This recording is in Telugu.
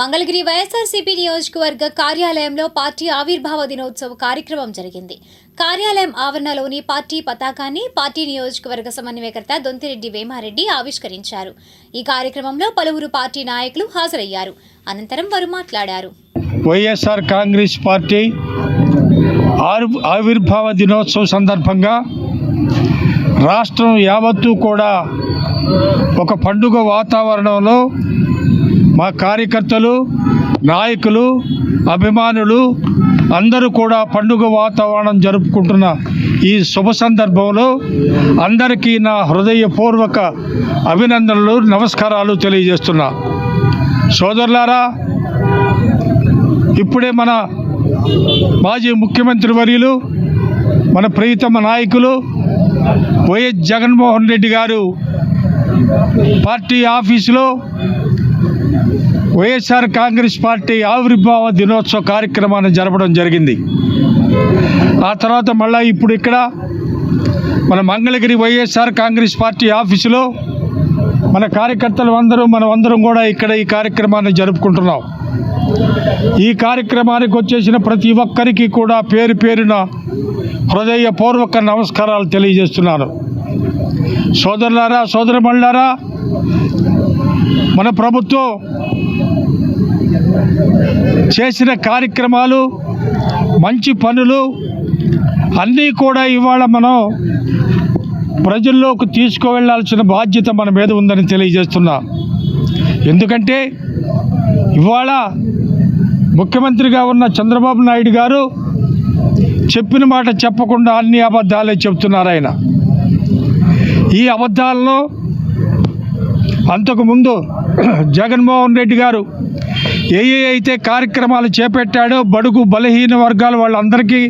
మంగళగిరి వైఎస్ఆర్సీపీ నియోజకవర్గ కార్యాలయంలో పార్టీ ఆవిర్భావ దినోత్సవ కార్యక్రమం జరిగింది. కార్యాలయం ఆవరణలోని పార్టీ పతాకాన్ని పార్టీ నియోజకవర్గ సమన్వయకర్త దొంతిరెడ్డి వేమారెడ్డి ఆవిష్కరించారు. ఈ కార్యక్రమంలో పలువురు పార్టీ నాయకులు హాజరయ్యారు. అనంతరం వారు మాట్లాడారు. వైఎస్ఆర్ కాంగ్రెస్ పార్టీ ఆవిర్భావ దినోత్సవం సందర్భంగా రాష్ట్రం యావత్తూ కూడా ఒక పండుగ వాతావరణంలో మా కార్యకర్తలు నాయకులు అభిమానులు అందరూ కూడా పండుగ వాతావరణం జరుపుకుంటున్న ఈ శుభ సందర్భంలో అందరికీ నా హృదయపూర్వక అభినందనలు నమస్కారాలు తెలియజేస్తున్నా. సోదరులారా ఇప్పుడే మన మాజీ ముఖ్యమంత్రి వర్యులు మన ప్రియతమ నాయకులు వైఎస్ జగన్మోహన్ రెడ్డి గారు పార్టీ ఆఫీసులో వైఎస్ఆర్ కాంగ్రెస్ పార్టీ ఆవిర్భావ దినోత్సవ కార్యక్రమాన్ని జరపడం జరిగింది. ఆ తర్వాత మళ్ళీ ఇప్పుడు ఇక్కడ మన మంగళగిరి వైఎస్ఆర్ కాంగ్రెస్ పార్టీ ఆఫీసులో మన కార్యకర్తలు అందరూ మనం అందరం కూడా ఇక్కడ ఈ కార్యక్రమాన్ని జరుపుకుంటున్నాం. ఈ కార్యక్రమానికి వచ్చేసిన ప్రతి ఒక్కరికి కూడా పేరు పేరున హృదయపూర్వక నమస్కారాలు తెలియజేస్తున్నాను. సోదరులారా సోదరమణులారా మన ప్రభుత్వం చేసిన కార్యక్రమాలు మంచి పనులు అన్నీ కూడా ఇవాళ మనం ప్రజల్లోకి తీసుకువెళ్ళాల్సిన బాధ్యత మన మీద ఉందని తెలియజేస్తున్నా. ఎందుకంటే ఇవాళ ముఖ్యమంత్రిగా ఉన్న చంద్రబాబు నాయుడు గారు చెప్పిన మాట చెప్పకుండా అన్ని అబద్ధాలే చెప్తున్నారు ఆయన. ఈ అబద్ధాలను అంతకుముందు జగన్మోహన్ రెడ్డి గారు ఏ ఏ అయితే కార్యక్రమాలు చేపట్టాడో బడుగు బలహీన వర్గాలు వాళ్ళందరికీ